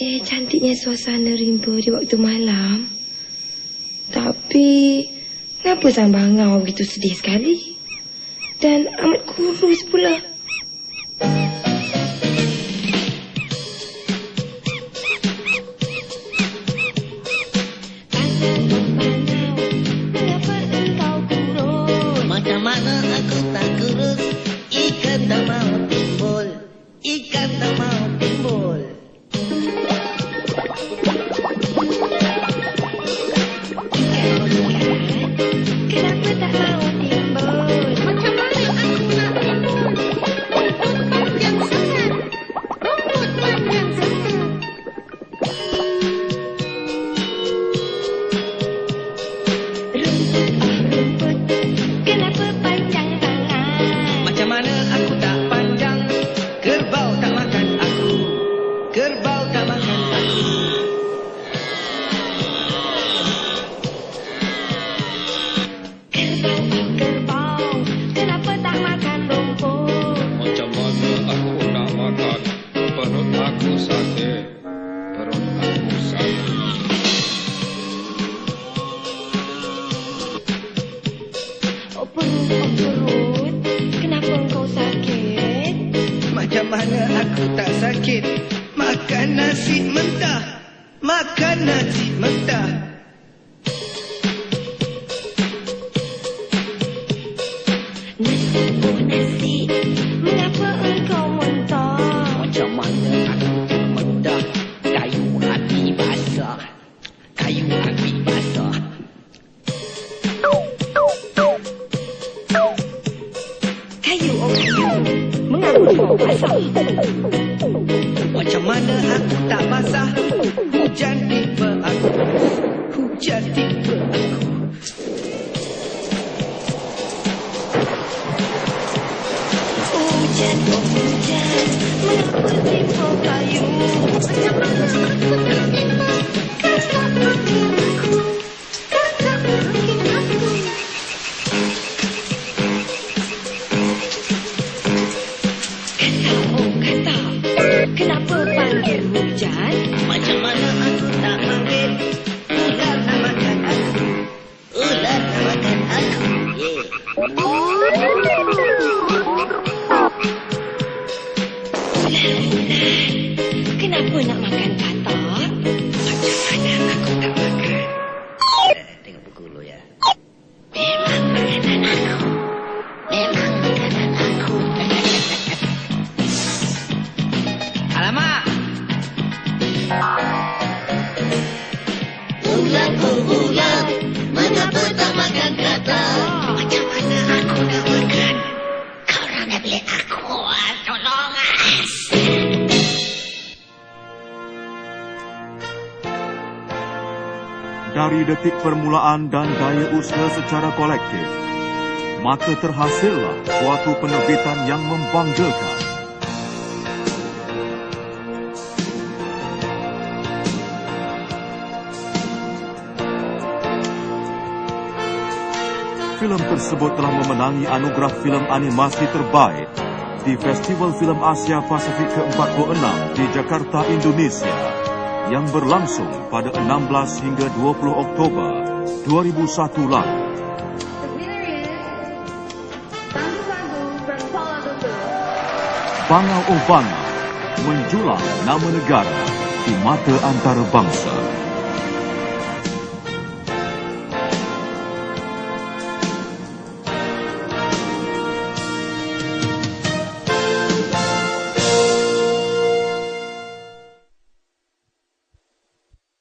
Eh, cantiknya suasana rimba di waktu malam. Tapi, kenapa sang bangau begitu sedih sekali? Dan amat kurus pula. Yeah. Macam mana aku tak sakit? Makan nasi mentah. Makan nasi mentah Macam mana aku tak basah? Hujan tiba aku. Hujan tiba aku. Hujan, oh hujan, mengapa timbul kayu? Macam mana Kata, kenapa panggil hujan? Macam mana aku tak panggil Ular nak makan aku Ular nak makan aku yeah. Ular-ular, kenapa nak makan Ular oh ular Mengapa tak makan kata Macam mana aku nak makan? Kau orang nak beli aku. ah, Tolong. ah. Dari detik permulaan dan daya usaha secara kolektif, maka terhasillah suatu penerbitan yang membanggakan. Filem tersebut telah memenangi anugerah filem animasi terbaik di Festival Film Asia Pasifik ke-46 di Jakarta, Indonesia yang berlangsung pada 16 hingga 20 Oktober 2001 lalu. Bangau Bangau menjulang nama negara di mata antarabangsa.